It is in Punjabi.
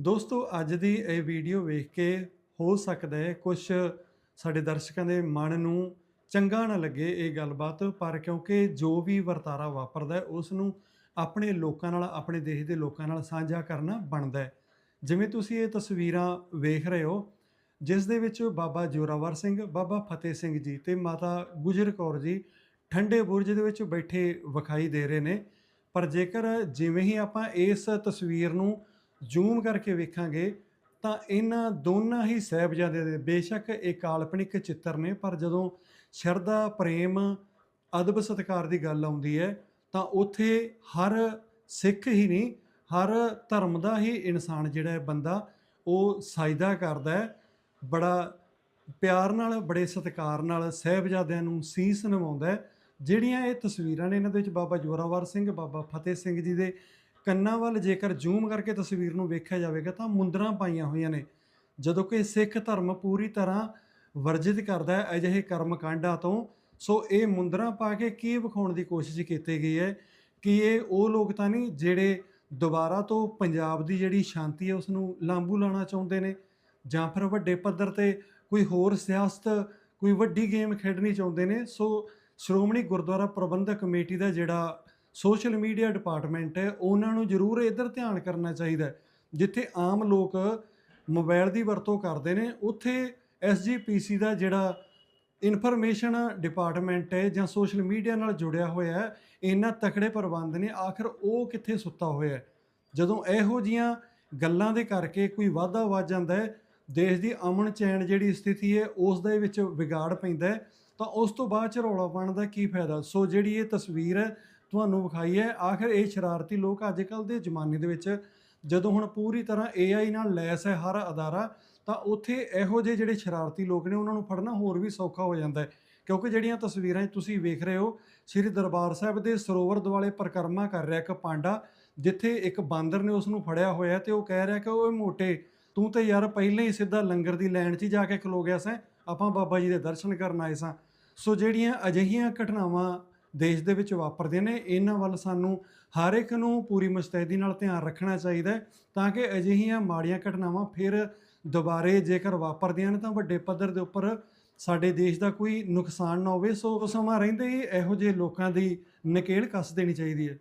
ਦੋਸਤੋ, ਅੱਜ ਦੀ ਇਹ ਵੀਡੀਓ ਵੇਖ ਕੇ ਹੋ ਸਕਦਾ ਹੈ ਕੁਝ ਸਾਡੇ ਦਰਸ਼ਕਾਂ ਦੇ ਮਨ ਨੂੰ ਚੰਗਾ ਨਾ ਲੱਗੇ ਇਹ ਗੱਲਬਾਤ, ਪਰ ਕਿਉਂਕਿ ਜੋ ਵੀ ਵਰਤਾਰਾ ਵਾਪਰਦਾ ਹੈ ਉਸ ਨੂੰ ਆਪਣੇ ਲੋਕਾਂ ਨਾਲ, ਆਪਣੇ ਦੇਸ਼ ਦੇ ਲੋਕਾਂ ਨਾਲ ਸਾਂਝਾ ਕਰਨਾ ਬਣਦਾ ਹੈ। ਜਿਵੇਂ ਤੁਸੀਂ ਇਹ ਤਸਵੀਰਾਂ ਵੇਖ ਰਹੇ ਹੋ, ਜਿਸ ਦੇ ਵਿੱਚ ਬਾਬਾ ਜੋਰਾਵਰ ਸਿੰਘ, ਬਾਬਾ ਫਤਿਹ ਸਿੰਘ ਜੀ ਤੇ ਮਾਤਾ ਗੁਜਰ ਕੌਰ ਜੀ ਠੰਡੇ ਬੁਰਜ ਦੇ ਵਿੱਚ ਬੈਠੇ ਵਿਖਾਈ ਦੇ ਰਹੇ ਨੇ। ਪਰ ਜੇਕਰ ਜਿਵੇਂ ਹੀ ਆਪਾਂ ਇਸ ਤਸਵੀਰ ਨੂੰ ਜ਼ੂਮ ਕਰਕੇ ਵੇਖਾਂਗੇ ਤਾਂ ਇਹਨਾਂ ਦੋਨਾਂ ਹੀ ਸਹਿਬਜ਼ਾਦੇ ਦੇ ਬੇਸ਼ੱਕ ਇਹ ਕਾਲਪਨਿਕ ਚਿੱਤਰ ਨੇ, ਪਰ ਜਦੋਂ ਸ਼ਰਧਾ, ਪ੍ਰੇਮ, ਅਦਬ ਸਤਿਕਾਰ ਦੀ ਗੱਲ ਆਉਂਦੀ ਹੈ, ਤਾਂ ਉੱਥੇ ਹਰ ਸਿੱਖ ਹੀ ਨਹੀਂ, ਹਰ ਧਰਮ ਦਾ ਹੀ ਇਨਸਾਨ ਜਿਹੜਾ ਹੈ ਬੰਦਾ, ਉਹ ਸਾਜਦਾ ਕਰਦਾ ਹੈ। ਬੜਾ ਪਿਆਰ ਨਾਲ, ਬੜੇ ਸਤਿਕਾਰ ਨਾਲ ਸਹਿਬਜ਼ਾਦਿਆਂ ਨੂੰ ਸੀਸ ਨਿਵਾਉਂਦਾ ਜਿਹੜੀਆਂ ਇਹ ਤਸਵੀਰਾਂ ਨੇ ਇਹਨਾਂ ਦੇ ਵਿੱਚ ਬਾਬਾ ਜੋਰਾਵਰ ਸਿੰਘ, ਬਾਬਾ ਫਤਿਹ ਸਿੰਘ ਜੀ ਦੇ ਕੰਨਾਂ ਵੱਲ ਜੇਕਰ ਜ਼ੂਮ ਕਰਕੇ ਤਸਵੀਰ ਨੂੰ ਵੇਖਿਆ ਜਾਵੇਗਾ ਤਾਂ ਮੁੰਦਰਾਂ ਪਾਈਆਂ ਹੋਈਆਂ ਨੇ, ਜਦੋਂ ਕਿ ਸਿੱਖ ਧਰਮ ਪੂਰੀ ਤਰ੍ਹਾਂ ਵਰਜਿਤ ਕਰਦਾ ਹੈ ਅਜਿਹੇ ਕਰਮ ਕਾਂਡਾਂ ਤੋਂ। ਸੋ ਇਹ ਮੁੰਦਰਾਂ ਪਾ ਕੇ ਕੀ ਵਿਖਾਉਣ ਦੀ ਕੋਸ਼ਿਸ਼ ਕੀਤੀ ਗਈ ਹੈ ਕਿ ਇਹ ਉਹ ਲੋਕ ਤਾਂ ਨਹੀਂ ਜਿਹੜੇ ਦੁਬਾਰਾ ਤੋਂ ਪੰਜਾਬ ਦੀ ਜਿਹੜੀ ਸ਼ਾਂਤੀ ਹੈ ਉਸ ਨੂੰ ਲਾਂਬੂ ਲਾਣਾ ਚਾਹੁੰਦੇ ਨੇ ਜਾਂ ਫਿਰ ਵੱਡੇ ਪੱਧਰ ਤੇ ਕੋਈ ਹੋਰ ਸਿਆਸਤ, ਕੋਈ ਵੱਡੀ ਗੇਮ ਖੇਡਣੀ ਚਾਹੁੰਦੇ ਨੇ। ਸੋ ਸ਼੍ਰੋਮਣੀ ਗੁਰਦੁਆਰਾ ਪ੍ਰਬੰਧਕ ਕਮੇਟੀ ਦਾ ਜਿਹੜਾ ਸੋਸ਼ਲ ਮੀਡੀਆ ਡਿਪਾਰਟਮੈਂਟ ਹੈ, ਉਹਨਾਂ ਨੂੰ ਜ਼ਰੂਰ ਇੱਧਰ ਧਿਆਨ ਕਰਨਾ ਚਾਹੀਦਾ ਜਿੱਥੇ ਆਮ ਲੋਕ ਮੋਬਾਈਲ ਦੀ ਵਰਤੋਂ ਕਰਦੇ ਨੇ, ਉੱਥੇ ਐਸਜੀਪੀਸੀ ਦਾ ਜਿਹੜਾ ਇਨਫੋਰਮੇਸ਼ਨ ਡਿਪਾਰਟਮੈਂਟ ਹੈ ਜਾਂ ਸੋਸ਼ਲ ਮੀਡੀਆ ਨਾਲ ਜੁੜਿਆ ਹੋਇਆ ਹੈ, ਇੰਨਾ ਤਕੜੇ ਪ੍ਰਬੰਧ ਨੇ, ਆਖਰ ਉਹ ਕਿੱਥੇ ਸੁੱਤਾ ਹੋਇਆ ਹੈ? ਜਦੋਂ ਇਹੋ ਜੀਆਂ ਗੱਲਾਂ ਦੇ ਕਰਕੇ ਕੋਈ ਵਾਧਾ ਵੱਜ ਜਾਂਦਾ ਹੈ, ਦੇਸ਼ ਦੀ ਅਮਨ ਚੈਨ ਜਿਹੜੀ ਸਥਿਤੀ ਹੈ, ਉਸ ਦੇ ਵਿੱਚ ਵਿਗਾੜ ਪੈਂਦਾ ਤਾਂ ਉਸ ਤੋਂ ਬਾਅਦ ਚ ਰੌਲਾ ਪਾਉਣ ਦਾ ਕੀ ਫਾਇਦਾ? ਸੋ ਜਿਹੜੀ ਇਹ ਤਸਵੀਰ ਹੈ ਤੁਹਾਨੂੰ ਵਿਖਾਈ ਹੈ। ਆਖਿਰ ਇਹ ਸ਼ਰਾਰਤੀ ਲੋਕ ਅੱਜ ਕੱਲ ਦੇ ਜ਼ਮਾਨੇ ਦੇ ਵਿੱਚ ਜਦੋਂ ਹੁਣ ਪੂਰੀ ਤਰ੍ਹਾਂ AI ਨਾਲ ਲੈਸ ਹੈ ਹਰ ਅਦਾਰਾ, ਤਾਂ ਉੱਥੇ ਇਹੋ ਜਿਹੇ ਜਿਹੜੇ ਸ਼ਰਾਰਤੀ ਲੋਕ ਨੇ, ਉਹਨਾਂ ਨੂੰ ਫੜਨਾ ਹੋਰ ਵੀ ਸੌਖਾ ਹੋ ਜਾਂਦਾ ਹੈ। ਕਿਉਂਕਿ ਜਿਹੜੀਆਂ ਤਸਵੀਰਾਂ ਤੁਸੀਂ ਵੇਖ ਰਹੇ ਹੋ, ਸ੍ਰੀ ਦਰਬਾਰ ਸਾਹਿਬ ਦੇ ਸਰੋਵਰ ਦੁਆਲੇ ਪਰਿਕਰਮਾ ਕਰ ਰਿਹਾ ਇੱਕ ਪਾਂਡਾ, ਜਿੱਥੇ ਇੱਕ ਬਾਂਦਰ ਨੇ ਉਸ ਨੂੰ ਫੜਿਆ ਹੋਇਆ ਤੇ ਉਹ ਕਹਿ ਰਿਹਾ ਕਿ ਓਏ ਮੋਟੇ, ਤੂੰ ਤੇ ਯਾਰ ਪਹਿਲਾਂ ਹੀ ਸਿੱਧਾ ਲੰਗਰ ਦੀ ਲਾਈਨ 'ਚ ਹੀ ਜਾ ਕੇ ਖਲੋ ਗਿਆ ਸੈਂ, ਆਪਾਂ ਬਾਬਾ ਜੀ ਦੇ ਦਰਸ਼ਨ ਕਰਨ ਆਏ ਸਾਂ। ਸੋ ਜਿਹੜੀਆਂ ਅਜਿਹੀਆਂ ਘਟਨਾਵਾਂ ਦੇਸ਼ ਦੇ ਵਿੱਚ ਵਾਪਰਦੇ ਨੇ, ਇਹਨਾਂ ਵੱਲ ਸਾਨੂੰ ਹਰ ਇੱਕ ਨੂੰ ਪੂਰੀ ਮੁਸਤੈਦੀ ਨਾਲ ਧਿਆਨ ਰੱਖਣਾ ਚਾਹੀਦਾ ਹੈ ਤਾਂ ਕਿ ਅਜਿਹੀਆਂ ਮਾੜੀਆਂ ਘਟਨਾਵਾਂ ਫਿਰ ਦੁਬਾਰੇ ਜੇਕਰ ਵਾਪਰਦੀਆਂ ਨੇ ਤਾਂ ਵੱਡੇ ਪੱਧਰ ਦੇ ਉੱਪਰ ਸਾਡੇ ਦੇਸ਼ ਦਾ ਕੋਈ ਨੁਕਸਾਨ ਨਾ ਹੋਵੇ, ਸੋ ਸਮਾਂ ਰਹਿੰਦੇ ਹੀ ਇਹੋ ਜਿਹੇ ਲੋਕਾਂ ਦੀ ਨਕੇਲ ਕੱਸ ਦੇਣੀ ਚਾਹੀਦੀ ਹੈ।